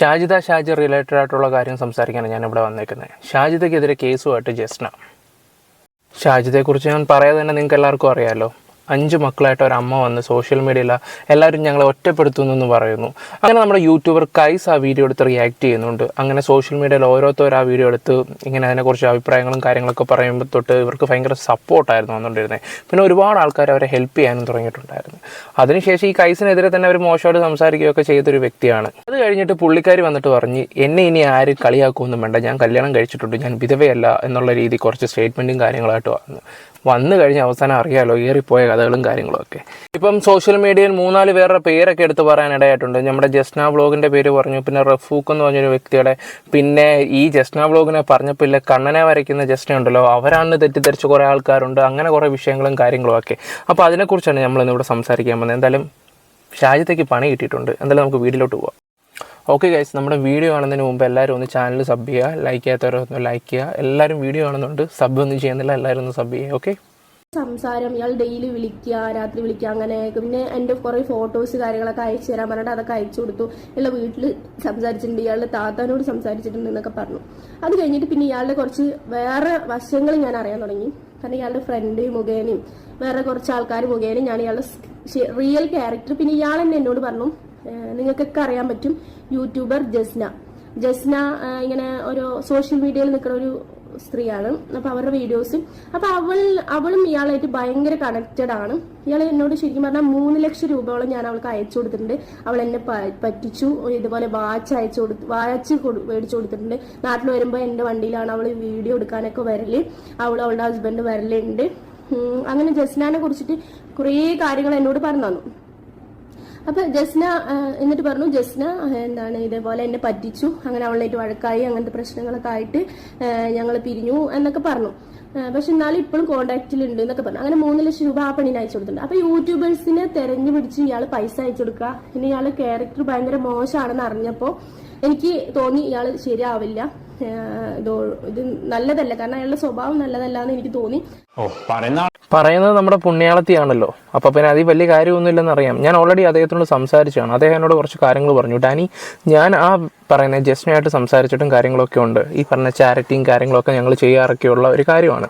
Shajida Shaji related ആയിട്ടുള്ള കാര്യം സംസാരിക്കാനാണ് ഞാൻ ഇവിടെ വന്നേക്കുന്നത് ഷാജിദയ്ക്കെതിരെ കേസുമായിട്ട് ജസ്ന. ഷാജിദയെക്കുറിച്ച് ഞാൻ പറയാതെ തന്നെ നിങ്ങൾക്ക് എല്ലാവർക്കും അറിയാമല്ലോ അഞ്ച് മക്കളായിട്ട് ഒരു അമ്മ വന്ന് സോഷ്യൽ മീഡിയയിൽ എല്ലാവരും ഞങ്ങളെ ഒറ്റപ്പെടുത്തുന്നു എന്ന് പറയുന്നു. അങ്ങനെ നമ്മുടെ യൂട്യൂബർ കൈസ് ആ വീഡിയോ എടുത്ത് റിയാക്ട് ചെയ്യുന്നുണ്ട്. അങ്ങനെ സോഷ്യൽ മീഡിയയിൽ ഓരോരുത്തർ ആ വീഡിയോ എടുത്ത് ഇങ്ങനെ അതിനെക്കുറിച്ച് അഭിപ്രായങ്ങളും കാര്യങ്ങളൊക്കെ പറയുമ്പോൾ തൊട്ട് ഇവർക്ക് ഭയങ്കര സപ്പോർട്ടായിരുന്നു വന്നുകൊണ്ടിരുന്നത് പിന്നെ ഒരുപാട് ആൾക്കാർ അവരെ ഹെൽപ്പ് ചെയ്യാനും തുടങ്ങിയിട്ടുണ്ടായിരുന്നു. അതിനുശേഷം ഈ കൈസിനെതിരെ തന്നെ അവർ മോശമായിട്ട് സംസാരിക്കുകയൊക്കെ ചെയ്തൊരു വ്യക്തിയാണ്. അത് കഴിഞ്ഞിട്ട് പുള്ളിക്കാരി വന്നിട്ട് പറഞ്ഞ് എന്നെ ഇനി ആരും കളിയാക്കുമൊന്നും വേണ്ട. ഞാൻ കല്യാണം കഴിച്ചിട്ടുണ്ട്. ഞാൻ വിധവയല്ല എന്നുള്ള രീതി കുറച്ച് സ്റ്റേറ്റ്മെന്റും കാര്യങ്ങളായിട്ട് വന്നു. വന്നു കഴിഞ്ഞ അവസാനം അറിയാലോ ഏറിപ്പോയ കഥകളും കാര്യങ്ങളും ഒക്കെ. ഇപ്പം സോഷ്യൽ മീഡിയയിൽ മൂന്നാൽ പേരുടെ പേരൊക്കെ എടുത്ത് പറയാനിടയായിട്ടുണ്ട് നമ്മുടെ ജസ്ന ബ്ലോഗിന്റെ പേര് പറഞ്ഞു പിന്നെ റഫൂക്ക് എന്ന് പറഞ്ഞൊരു വ്യക്തിയുടെ പിന്നെ ഈ ജസ്ന ബ്ലോഗിനെ പറഞ്ഞപ്പോൾ ഇല്ല കണ്ണനെ വരയ്ക്കുന്ന ജസ്ന ഉണ്ടല്ലോ അവരാണ് തെറ്റിദ്ധരിച്ച കുറേ ആൾക്കാരുണ്ട് അങ്ങനെ കുറേ വിഷയങ്ങളും കാര്യങ്ങളും ഒക്കെ. അപ്പോൾ അതിനെക്കുറിച്ചാണ് നമ്മൾ ഇന്നിവിടെ സംസാരിക്കാൻ പോകുന്നത്. എന്തായാലും ഷാജിത്തേക്ക് പണി കിട്ടിയിട്ടുണ്ട്. എന്തായാലും നമുക്ക് വീട്ടിലോട്ട് പോവാം. ഓക്കെ ഗൈസ് നമ്മുടെ വീഡിയോ കാണുന്നതിന് മുമ്പ് എല്ലാവരും ഒന്ന് ചാനൽ സബ് ചെയ്യുക. ലൈക്ക് ചെയ്യാത്തവരൊന്ന് ലൈക്ക് ചെയ്യുക. എല്ലാവരും വീഡിയോ കാണുന്നുണ്ട്. സബ് ഒന്നും ചെയ്യുന്നില്ല. എല്ലാവരും ഒന്ന് സബ് ചെയ്യുക ഓക്കെ സംസാരം ഇയാൾ ഡെയിലി വിളിക്കുക രാത്രി വിളിക്കുക അങ്ങനെ പിന്നെ എന്റെ കുറേ ഫോട്ടോസ് കാര്യങ്ങളൊക്കെ അയച്ചു തരാൻ പറഞ്ഞിട്ട് അതൊക്കെ അയച്ചു കൊടുത്തു. ഇയാളുടെ വീട്ടിൽ സംസാരിച്ചിട്ടുണ്ട്. ഇയാളുടെ താത്താനോട് സംസാരിച്ചിട്ടുണ്ട് എന്നൊക്കെ പറഞ്ഞു. അത് കഴിഞ്ഞിട്ട് പിന്നെ ഇയാളുടെ കുറച്ച് വേറെ വശങ്ങൾ ഞാൻ അറിയാൻ തുടങ്ങി. കാരണം ഇയാളുടെ ഫ്രണ്ട് മുഖേനയും വേറെ കുറച്ച് ആൾക്കാർ മുഖേനയും ഞാൻ ഇയാളുടെ റിയൽ ക്യാരക്ടർ പിന്നെ ഇയാൾ തന്നെ എന്നോട് പറഞ്ഞു നിങ്ങൾക്കൊക്കെ അറിയാൻ പറ്റും യൂട്യൂബർ ജസ്ന. ജസ്ന ഇങ്ങനെ ഒരു സോഷ്യൽ മീഡിയയിൽ നിൽക്കുന്ന ഒരു സ്ത്രീയാണ്. അപ്പൊ അവരുടെ വീഡിയോസ് അപ്പൊ അവൾ അവളും ഇയാളായിട്ട് ഭയങ്കര കണക്റ്റഡ് ആണ്. ഇയാൾ എന്നോട് ശരിക്കും പറഞ്ഞാൽ മൂന്ന് ലക്ഷം രൂപയോളം ഞാൻ അവൾക്ക് അയച്ചു കൊടുത്തിട്ടുണ്ട്. അവൾ എന്നെ പറ്റിച്ചു. ഇതുപോലെ വാച്ച് അയച്ചു കൊടുത്ത് വാച്ച് മേടിച്ചു കൊടുത്തിട്ടുണ്ട്. നാട്ടിൽ വരുമ്പോൾ എന്റെ വണ്ടിയിലാണ് അവൾ വീഡിയോ എടുക്കാനൊക്കെ വരൽ. അവൾ അവളുടെ ഹസ്ബൻഡ് വരലുണ്ട്. അങ്ങനെ ജസ്നാനെ കുറിച്ചിട്ട് കുറേ കാര്യങ്ങൾ എന്നോട് പറഞ്ഞു തന്നു. അപ്പൊ ജസ്ന എന്നിട്ട് പറഞ്ഞു ജസ്ന എന്താണ് ഇതേപോലെ എന്നെ പറ്റിച്ചു. അങ്ങനെ അവളായിട്ട് വഴക്കായി അങ്ങനത്തെ പ്രശ്നങ്ങളൊക്കെ ആയിട്ട് ഞങ്ങൾ പിരിഞ്ഞു എന്നൊക്കെ പറഞ്ഞു. പക്ഷെ എന്നാലും ഇപ്പോഴും കോണ്ടാക്റ്റിലുണ്ട് എന്നൊക്കെ പറഞ്ഞു. അങ്ങനെ മൂന്ന് ലക്ഷം രൂപ ആ പണിന് അയച്ചു കൊടുത്തിട്ടുണ്ട്. അപ്പൊ യൂട്യൂബേഴ്സിനെ തെരഞ്ഞു പിടിച്ച് ഇയാൾ പൈസ അയച്ചു കൊടുക്കുക. പിന്നെ ഇയാൾ ക്യാരക്ടർ ഭയങ്കര മോശമാണെന്ന് അറിഞ്ഞപ്പോൾ എനിക്ക് തോന്നി ഇയാൾ ശരിയാവില്ല. ഇത് നല്ലതല്ല. കാരണം അയാളുടെ സ്വഭാവം നല്ലതല്ല എന്ന് എനിക്ക് തോന്നി. പറയുന്നത് നമ്മുടെ പുണ്യാളത്തിയാണല്ലോ. അപ്പൊ പിന്നെ അതിൽ വലിയ കാര്യമൊന്നുമില്ലെന്ന് അറിയാം. ഞാൻ ഓൾറെഡി അദ്ദേഹത്തിനോട് സംസാരിച്ചാണ് അദ്ദേഹം എന്നോട് കുറച്ച് കാര്യങ്ങൾ പറഞ്ഞു. ഡാനി ഞാൻ ആ പറയുന്ന ജസ്റ്റിനായിട്ട് സംസാരിച്ചിട്ടും കാര്യങ്ങളൊക്കെ ഉണ്ട്. ഈ പറഞ്ഞ ചാരിറ്റിയും കാര്യങ്ങളൊക്കെ ഞങ്ങൾ ചെയ്യാറൊക്കെയുള്ള ഒരു കാര്യമാണ്.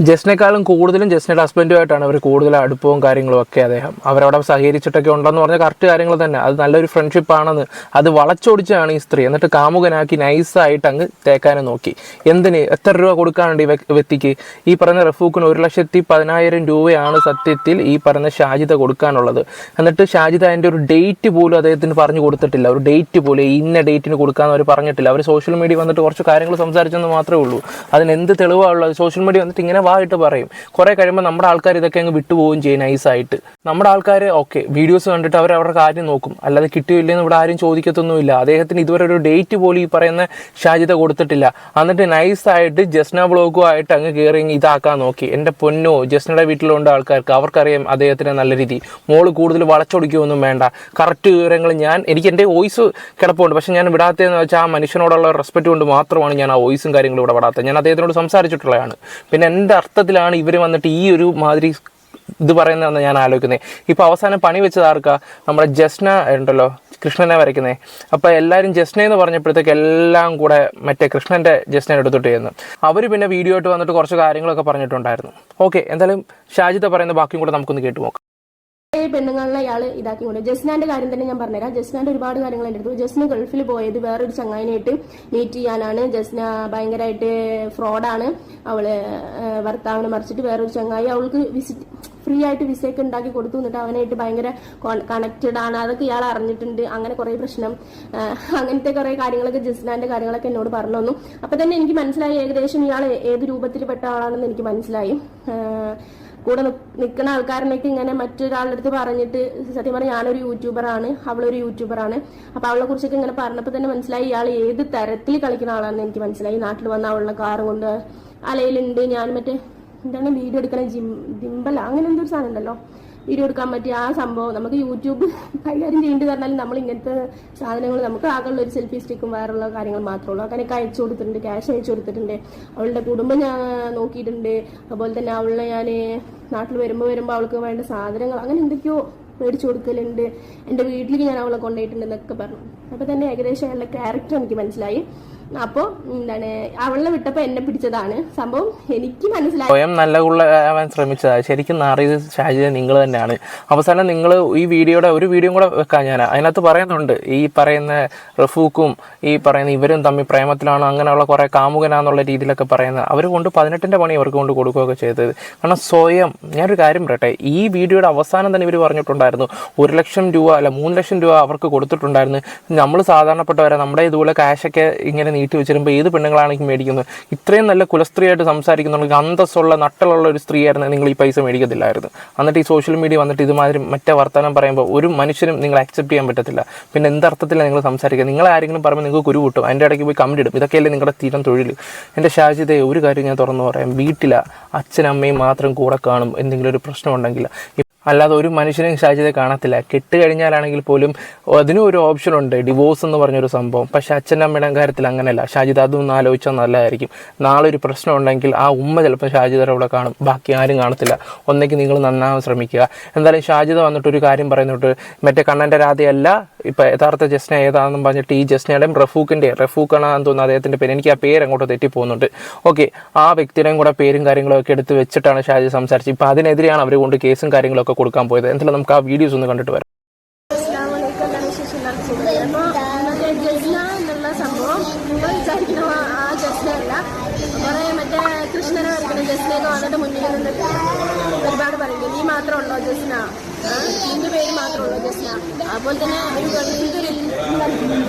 ജസ്നേക്കാളും കൂടുതലും ജസ്നയുടെ ഹസ്ബൻഡുമായിട്ടാണ് അവർ കൂടുതൽ അടുപ്പവും കാര്യങ്ങളും ഒക്കെ അദ്ദേഹം. അവരവിടെ സഹകരിച്ചിട്ടൊക്കെ ഉണ്ടെന്ന് പറഞ്ഞ കറക്റ്റ് കാര്യങ്ങൾ തന്നെ. അത് നല്ലൊരു ഫ്രണ്ട്ഷിപ്പ് ആണെന്ന് അത് വളച്ചൊടിച്ചാണ് ഈ സ്ത്രീ. എന്നിട്ട് കാമുകനാക്കി നൈസായിട്ട് അങ്ങ് തേക്കാനും നോക്കി. എന്തിന്? എത്ര രൂപ കൊടുക്കാനുണ്ട് ഈ വ്യക്- വ്യക്തിക്ക്? ഈ പറഞ്ഞ റഫൂക്കിന് ഒരു ലക്ഷത്തി പതിനായിരം രൂപയാണ് സത്യത്തിൽ ഈ പറഞ്ഞ ഷാജിത കൊടുക്കാനുള്ളത്. എന്നിട്ട് ഷാജിത അതിന്റെ ഒരു ഡേറ്റ് പോലും അദ്ദേഹത്തിന് പറഞ്ഞു കൊടുത്തിട്ടില്ല. ഒരു ഡേറ്റ് പോലും ഇന്ന ഡേറ്റിന് കൊടുക്കാൻ അവർ പറഞ്ഞിട്ടില്ല. അവർ സോഷ്യൽ മീഡിയ വന്നിട്ട് കുറച്ച് കാര്യങ്ങൾ സംസാരിച്ചെന്ന് മാത്രമേ ഉള്ളൂ. അതിന് എന്ത് തെളിവാണുള്ളത് സോഷ്യൽ മീഡിയ വന്നിട്ട് ഇങ്ങനെ വായിട്ട് പറയും. കുറേ കഴിയുമ്പോൾ നമ്മുടെ ആൾക്കാർ ഇതൊക്കെ അങ്ങ് വിട്ടുപോകും ചെയ്യും നൈസായിട്ട് നമ്മുടെ ആൾക്കാർ ഓക്കെ വീഡിയോസ് കണ്ടിട്ട് അവർ അവരുടെ കാര്യം നോക്കും. അല്ലാതെ കിട്ടിയില്ലെന്ന് ഇവിടെ ആരും ചോദിക്കത്തൊന്നുമില്ല. അദ്ദേഹത്തിന് ഇതുവരെ ഒരു ഡേറ്റ് പോലും ഈ പറയുന്ന ഷാജിത കൊടുത്തിട്ടില്ല. എന്നിട്ട് നൈസായിട്ട് ജസ്ന ബ്ലോഗുമായിട്ട് അങ്ങ് കയറി ഇതാക്കാൻ നോക്കി. എന്റെ പൊന്നോ ജസ്നയുടെ വീട്ടിലുണ്ട് ആൾക്കാർക്ക്. അവർക്കറിയാം അദ്ദേഹത്തിന് നല്ല രീതി. മോൾ കൂടുതൽ വളച്ചൊടിക്കുകയൊന്നും വേണ്ട. കറക്റ്റ് വിവരങ്ങൾ ഞാൻ എനിക്ക് എന്റെ വോയിസ് കിടപ്പുണ്ട്. പക്ഷെ ഞാൻ വിടാത്തതെന്ന് വെച്ചാൽ ആ മനുഷ്യനോടുള്ള റെസ്പെക്ട് കൊണ്ട് മാത്രമാണ് ഞാൻ ആ വോയിസും കാര്യങ്ങളും ഇവിടെ വിടാത്തത്. ഞാൻ അദ്ദേഹത്തിനോട് സംസാരിച്ചിട്ടുള്ളതാണ്. പിന്നെ എന്റെ അർത്ഥത്തിലാണ് ഇവർ വന്നിട്ട് ഈ ഒരു മാതിരി ഇത് പറയുന്നതെന്ന് ഞാൻ ആലോചിക്കുന്നത് ഇപ്പോൾ അവസാനം പണി വെച്ചത് ആർക്കാ? നമ്മുടെ ജസ്ന ഉണ്ടല്ലോ കൃഷ്ണനെ വരയ്ക്കുന്നത് അപ്പോൾ എല്ലാവരും ജസ്ന എന്ന് പറഞ്ഞപ്പോഴത്തേക്ക് എല്ലാം കൂടെ മറ്റേ കൃഷ്ണന്റെ ജസ്നെ എടുത്തിട്ട് ചെയ്യുന്നു അവർ പിന്നെ വീഡിയോ ആയിട്ട് വന്നിട്ട് കുറച്ച് കാര്യങ്ങളൊക്കെ പറഞ്ഞിട്ടുണ്ടായിരുന്നു. ഓക്കെ എന്തായാലും ഷാജിത പറയുന്ന ബാക്കിയും കൂടെ നമുക്കൊന്ന് കേട്ടു നോക്കാം. ഈ പെണ്ണുങ്ങളെ ഇതാക്കി കൊണ്ട് ജസ്നാന്റെ കാര്യം തന്നെ ഞാൻ പറഞ്ഞുതരാം. ജസ്നാന്റെ ഒരുപാട് കാര്യങ്ങൾ എന്റെ അടുത്ത്. ജസ്ന ഗൾഫിൽ പോയത് വേറൊരു ചങ്ങായിനായിട്ട് മീറ്റ് ചെയ്യാനാണ്. ജസ്ന ഭയങ്കരമായിട്ട് ഫ്രോഡാണ് അവൾ ഭർത്താവിനെ മറിച്ചിട്ട് വേറൊരു ചങ്ങായി. അവൾക്ക് വിസിറ്റ് ഫ്രീ ആയിട്ട് വിസയൊക്കെ ഉണ്ടാക്കി കൊടുത്തു. എന്നിട്ട് അവനായിട്ട് ഭയങ്കര കണക്റ്റഡ് ആണ്. അതൊക്കെ ഇയാൾ അറിഞ്ഞിട്ടുണ്ട്. അങ്ങനെ കുറെ പ്രശ്നം അങ്ങനത്തെ കുറെ കാര്യങ്ങളൊക്കെ ജസ്നാന്റെ കാര്യങ്ങളൊക്കെ എന്നോട് പറഞ്ഞു തന്നു. അപ്പൊ തന്നെ എനിക്ക് മനസ്സിലായി ഏകദേശം ഇയാൾ ഏത് രൂപത്തിൽ പെട്ട ആളാണെന്ന് എനിക്ക് മനസ്സിലായി. കൂടെ നിൽക്കുന്ന ആൾക്കാരനൊക്കെ ഇങ്ങനെ മറ്റൊരാളുടെ അടുത്ത് പറഞ്ഞിട്ട് സത്യം പറഞ്ഞാൽ ഞാനൊരു യൂട്യൂബറാണ് അവളൊരു യൂട്യൂബറാണ്. അപ്പൊ അവളെ കുറിച്ചൊക്കെ ഇങ്ങനെ പറഞ്ഞപ്പോൾ തന്നെ മനസ്സിലായി ഇയാൾ ഏത് തരത്തിൽ കളിക്കുന്ന ആളാണെന്ന് എനിക്ക് മനസ്സിലായി. നാട്ടിൽ വന്ന അവളുടെ കാർ കൊണ്ട് അലയിലുണ്ട് ഞാൻ മറ്റേ എന്താണ് വീഡിയോ എടുക്കണ ജിം ജിമ്പല അങ്ങനെ എന്തൊരു സാധനം ഉണ്ടല്ലോ. വീഡിയോ എടുക്കാൻ പറ്റിയ ആ സംഭവം. നമുക്ക് യൂട്യൂബ് കൈകാര്യം ചെയ്യേണ്ടി പറഞ്ഞാൽ നമ്മൾ ഇങ്ങനത്തെ സാധനങ്ങൾ നമുക്ക് ആകെയുള്ള ഒരു സെൽഫി സ്റ്റിക്കും വേറുള്ള കാര്യങ്ങൾ മാത്രമേ ഉള്ളൂ. അങ്ങനെയൊക്കെ അയച്ചു കൊടുത്തിട്ടുണ്ട് ക്യാഷ് അയച്ചു കൊടുത്തിട്ടുണ്ട്. അവളുടെ കുടുംബം ഞാൻ നോക്കിയിട്ടുണ്ട്. അതുപോലെ തന്നെ അവളെ ഞാൻ നാട്ടിൽ വരുമ്പോൾ വരുമ്പോൾ അവൾക്ക് വേണ്ട സാധനങ്ങൾ അങ്ങനെ എന്തൊക്കെയോ മേടിച്ചു കൊടുക്കലുണ്ട്. എന്റെ വീട്ടിലേക്ക് ഞാൻ അവളെ കൊണ്ടുപോയിട്ടുണ്ട് എന്നൊക്കെ പറഞ്ഞു. അപ്പോൾ തന്നെ ഏകദേശം അയാളുടെ ക്യാരക്ടർ എനിക്ക് മനസ്സിലായി. അപ്പോൾ എന്താണ് അവളെ വിട്ടപ്പോൾ എന്നെ പിടിച്ചതാണ്. സംഭവം എനിക്ക് മനസ്സിലായി സ്വയം നല്ല ആവാൻ ശ്രമിച്ചതാണ് ശരിക്കും നാറിയത് ഷാജി നിങ്ങൾ തന്നെയാണ്. അവസാനം നിങ്ങൾ ഈ വീഡിയോയുടെ ഒരു വീഡിയോ കൂടെ വെക്കാൻ ഞാൻ അതിനകത്ത് പറയുന്നുണ്ട് ഈ പറയുന്ന റഫൂക്കും ഈ പറയുന്ന ഇവരും തമ്മിൽ പ്രേമത്തിലാണ് അങ്ങനെയുള്ള കുറേ കാമുകനാന്നുള്ള രീതിയിലൊക്കെ പറയുന്നത് അവർ കൊണ്ട് പതിനെട്ടിന്റെ പണി അവർക്ക് കൊണ്ട് കൊടുക്കുകയൊക്കെ ചെയ്തത്. കാരണം സ്വയം ഞാനൊരു കാര്യം പറയട്ടെ ഈ വീഡിയോയുടെ അവസാനം തന്നെ ഇവർ പറഞ്ഞിട്ടുണ്ടായിരുന്നു ഒരു ലക്ഷം രൂപ അല്ല മൂന്ന് ലക്ഷം രൂപ അവർക്ക് കൊടുത്തിട്ടുണ്ടായിരുന്നു. നമ്മൾ സാധാരണപ്പെട്ടവരെ നമ്മുടെ ഇതുപോലെ കാശൊക്കെ ഇങ്ങനെ നീട്ടി വെച്ചിരുമ്പോൾ ഏത് പെണ്ണുങ്ങളാണെങ്കിൽ മേടിക്കുന്നത്? ഇത്രയും നല്ല കുലസ്ത്രീയായിട്ട് സംസാരിക്കുന്നുണ്ടെങ്കിൽ അന്തസ്സുള്ള നട്ടലുള്ള ഒരു സ്ത്രീയായിരുന്നു നിങ്ങൾ ഈ പൈസ മേടിക്കത്തില്ലായിരുന്നു. എന്നിട്ട് ഈ സോഷ്യൽ മീഡിയ വന്നിട്ട് ഇതുമാതിരി മറ്റേ വർത്തമാനം പറയുമ്പോൾ ഒരു മനുഷ്യനും നിങ്ങൾ അക്സെപ്റ്റ് ചെയ്യാൻ പറ്റത്തില്ല. പിന്നെ എന്തർത്ഥത്തിലാണ് നിങ്ങൾ സംസാരിക്കുക നിങ്ങൾ ആരെങ്കിലും പറയുമ്പോൾ നിങ്ങൾക്ക് കുരു കൂട്ടും അതിന്റെ ഇടയ്ക്ക് പോയി കമന്റ് ഇടും. ഇതൊക്കെയല്ലേ നിങ്ങളുടെ തീരം തൊഴിൽ എന്റെ ഷാജിദയെ ഒരു കാര്യം ഞാൻ തുറന്നു പറയാം. വീട്ടിലെ അച്ഛനമ്മയും മാത്രം കൂടെ കാണും എന്തെങ്കിലും ഒരു പ്രശ്നം ഉണ്ടെങ്കിൽ അല്ലാതെ ഒരു മനുഷ്യനെയും ഷാജിദയെ കാണത്തില്ല. കെട്ട് കഴിഞ്ഞാലാണെങ്കിൽ പോലും അതിനും ഒരു ഓപ്ഷൻ ഉണ്ട്. ഡിവോഴ്സ് എന്ന് പറഞ്ഞൊരു സംഭവം. പക്ഷെ അച്ഛന്റെ അമ്മയുടെ കാര്യത്തിൽ അങ്ങനെയല്ല. ഷാജിദ് അതൊന്നും ആലോചിച്ചാൽ നല്ലതായിരിക്കും. നാളെ ഒരു പ്രശ്നം ഉണ്ടെങ്കിൽ ആ ഉമ്മ ചിലപ്പോൾ ഷാജിദയുടെ അവിടെ കാണും. ബാക്കി ആരും കാണത്തില്ല. ഒന്നേക്ക് നിങ്ങൾ നന്നാവാൻ ശ്രമിക്കുക. എന്തായാലും ഷാജിദ വന്നിട്ട് ഒരു കാര്യം പറയുന്നിട്ട് മറ്റേ കണ്ണന്റെ രാധയല്ല ഇപ്പം യഥാർത്ഥ ജസ്ന ഏതാണെന്നും പറഞ്ഞിട്ട് ഈ ജസ്നയുടെയും റഫൂക്കിന്റെ റഫൂക്കാണെന്ന് തോന്നുന്നു അദ്ദേഹത്തിന്റെ പേര്. എനിക്ക് ആ പേര് അങ്ങോട്ട് തെറ്റിപ്പോകുന്നുണ്ട്. ഓക്കെ ആ വ്യക്തിയുടെയും കൂടെ പേരും കാര്യങ്ങളും ഒക്കെ എടുത്ത് വെച്ചിട്ടാണ് ഷാജി സംസാരിച്ചത്. ഇപ്പം അതിനെതിരെയാണ് അവർ കൊണ്ട് കേസും കാര്യങ്ങളൊക്കെ കൊടുക്കാൻ പോയത്. എന്തായാലും നമുക്ക് ആ വീഡിയോസ് ഒന്ന് കണ്ടിട്ട് വരാം. സംഭവം നിങ്ങൾ വിചാരിക്കുന്ന ആ- ആ ജസ്ന അല്ല കുറേ മറ്റേ കൃഷ്ണനെ വരയ്ക്കുന്ന ജസ്നയൊക്കെ വന്നിട്ട് മുന്നിൽ നിന്നിട്ട് ഒരുപാട് പറയുന്നത് നീ മാത്രമുള്ളോ ജസ്ന? നിന്റെ പേര് മാത്രമുള്ളൂ ജസ്ന അതുപോലെ തന്നെ ഒരു ഗൾഫിൽ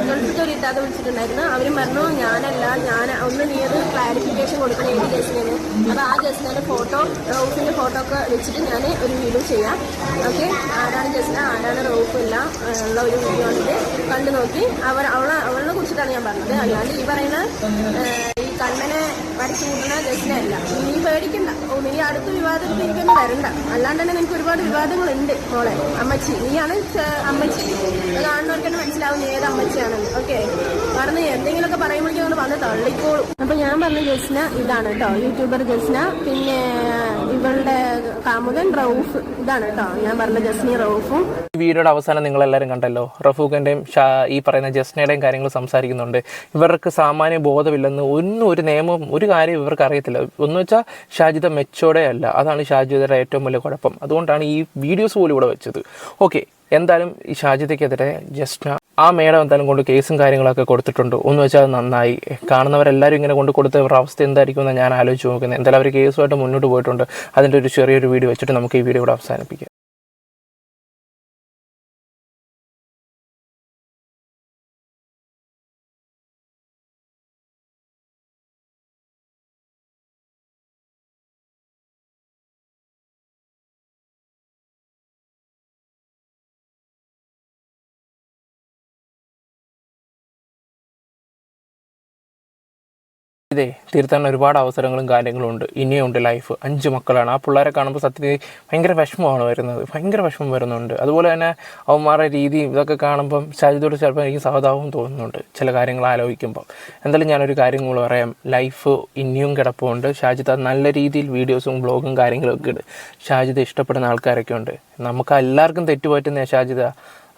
ഗൾഫിൽ ഒരു ഇത്താതെ വിളിച്ചിട്ടുണ്ടായിരുന്നു. അവരും പറഞ്ഞു ഞാനല്ല ഞാൻ ഒന്ന് നീ അത് ക്ലാരിഫിക്കേഷൻ കൊടുക്കണം ഏത് ജസ്നന് അപ്പോൾ ആ ജസ്നയുടെ ഫോട്ടോ റൌഫിന്റെ ഫോട്ടോ ഒക്കെ വെച്ചിട്ട് ഞാൻ ഒരു വീഡിയോ ചെയ്യാം. ഓക്കെ ആരാണ് ജസ്ന ആരാണ് റൗഫ് ഇല്ല ഉള്ള ഒരു വീഡിയോ ആണിത്. കണ്ടു നോക്കി. അവർ അവളെ അവളെ കുറിച്ചിട്ടാണ് ഞാൻ പറഞ്ഞത്. അല്ലാണ്ട് ഈ പറയുന്ന ഈ കണ്ണനെ വരച്ചു കൂട്ടുന്ന ജസ്ന അല്ല നീ പേടിക്കണ്ട. ഓ നീ അടുത്ത വിവാദത്തിൽ എനിക്കൊന്നും വരണ്ട. അല്ലാണ്ട് തന്നെ നിനക്ക് ഒരുപാട് വിവാദങ്ങളുണ്ട് മോളെ അമ്മച്ചി. നീയാണ് അമ്മച്ചി. അത് കാണുന്നവർക്ക് തന്നെ മനസ്സിലാവും ഏത് അമ്മച്ചിയാണെന്ന്. ഓക്കെ? പറഞ്ഞ് എന്തെങ്കിലുമൊക്കെ പറയുമ്പോഴേക്കും നിങ്ങൾ വന്ന് തള്ളിക്കോളും. അപ്പൊ ഞാൻ പറഞ്ഞ ജസ്ന ഇതാണ് കേട്ടോ യൂട്യൂബർ ജസ്ന. പിന്നെ ഇവളുടെ കാമുകൻ റൌഫ് ഇതാണ് കേട്ടോ. ഞാൻ പറഞ്ഞ ജസ്നി റൌഫും. ഈ വീഡിയോയുടെ അവസാനം നിങ്ങൾ നിങ്ങളെല്ലാവരും കണ്ടല്ലോ റഫൂഖന്റെയും ഈ പറയുന്ന ജസ്നയുടെയും കാര്യങ്ങൾ സംസാരിക്കുന്നുണ്ട്. ഇവർക്ക് സാമാന്യ ബോധമില്ലെന്ന് ഒന്നും ഒരു നിയമം ഒരു കാര്യം ഇവർക്ക് അറിയത്തില്ല. ഒന്ന് വെച്ചാൽ ഷാജിദ മെച്ചോടെ അല്ല. അതാണ് ഷാജിദയുടെ ഏറ്റവും വലിയ കുഴപ്പം. അതുകൊണ്ടാണ് ഈ വീഡിയോസ് പോലും ഇവിടെ വെച്ചത്. ഓക്കെ എന്തായാലും ഈ ഷാജിദയ്ക്കെതിരെ ജസ്റ്റ് ആ മേഡം എന്തായാലും കൊണ്ട് കേസും കാര്യങ്ങളൊക്കെ കൊടുത്തിട്ടുണ്ട്. ഒന്ന് വെച്ചാൽ നന്നായി. കാണുന്നവരെല്ലാവരും ഇങ്ങനെ കൊണ്ട് കൊടുത്ത അവസ്ഥ എന്തായിരിക്കും എന്ന് ഞാൻ ആലോചിച്ച് നോക്കുന്നത് എന്തായാലും അവർ കേസുമായിട്ട് മുന്നോട്ട് പോയിട്ടുണ്ട്. അതിന്റെ ഒരു ചെറിയൊരു വീഡിയോ വെച്ചിട്ട് നമുക്ക് ഈ വീഡിയോ ഇവിടെ അവസാനിപ്പിക്കാം. ഇതേ തിരുത്താൻ ഒരുപാട് അവസരങ്ങളും കാര്യങ്ങളും ഉണ്ട്. ഇനിയും ഉണ്ട് ലൈഫ് അഞ്ച് മക്കളാണ്. ആ പിള്ളേരെ കാണുമ്പോൾ സത്യത്തിൽ ഭയങ്കര വിഷമമാണ് വരുന്നത്. ഭയങ്കര വിഷമം വരുന്നുണ്ട്. അതുപോലെ തന്നെ അവന്മാരുടെ രീതിയും ഇതൊക്കെ കാണുമ്പം ഷാജിദോട് ചിലപ്പോൾ എനിക്ക് സഹതാപം തോന്നുന്നുണ്ട് ചില കാര്യങ്ങൾ ആലോചിക്കുമ്പോൾ എന്തായാലും ഞാനൊരു കാര്യം കൂടെ പറയാം. ലൈഫ് ഇനിയും കിടപ്പുണ്ട്. ഷാജിത്ത് നല്ല രീതിയിൽ വീഡിയോസും ബ്ലോഗും കാര്യങ്ങളൊക്കെ ഇട്. ഷാജിദ ഇഷ്ടപ്പെടുന്ന ആൾക്കാരൊക്കെ ഉണ്ട്. നമുക്ക് എല്ലാവർക്കും തെറ്റുപറ്റുന്ന ഷാജിത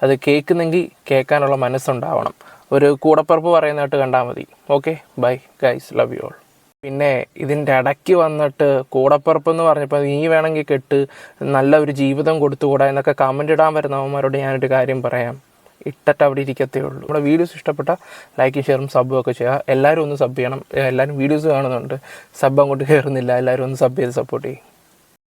അത് കേൾക്കുന്നെങ്കിൽ കേൾക്കാനുള്ള മനസ്സുണ്ടാവണം. ഒരു കൂടപ്പറപ്പ് പറയുന്നതായിട്ട് കണ്ടാൽ മതി. Okay bye guys love you all പിന്നെ ഇതിന്റെ ഇടയ്ക്ക് വന്നിട്ട് കൂടപ്പുറപ്പ് എന്ന് പറഞ്ഞപ്പോൾ നീ വേണമെങ്കിൽ കെട്ട് നല്ല ഒരു ജീവിതം കൊടുത്തുകൂടാ എന്നൊക്കെ കമന്റ് ഇടാൻ വരുന്നവന്മാരോട് ഞാനൊരു കാര്യം പറയാം. ഇട്ടിട്ട് അവിടെ ഇരിക്കത്തേ ഉള്ളൂ. നമ്മുടെ വീഡിയോസ് ഇഷ്ടപ്പെട്ട ലൈക്കും ഷെയറും സബ്ബും ഒക്കെ ചെയ്യുക. എല്ലാവരും ഒന്ന് സബ് ചെയ്യണം. എല്ലാവരും വീഡിയോസ് കാണുന്നുണ്ട്. സബ് അങ്ങോട്ട് കയറുന്നില്ല എല്ലാവരും ഒന്ന് സബ് ചെയ്ത് സപ്പോർട്ട് ചെയ്യും.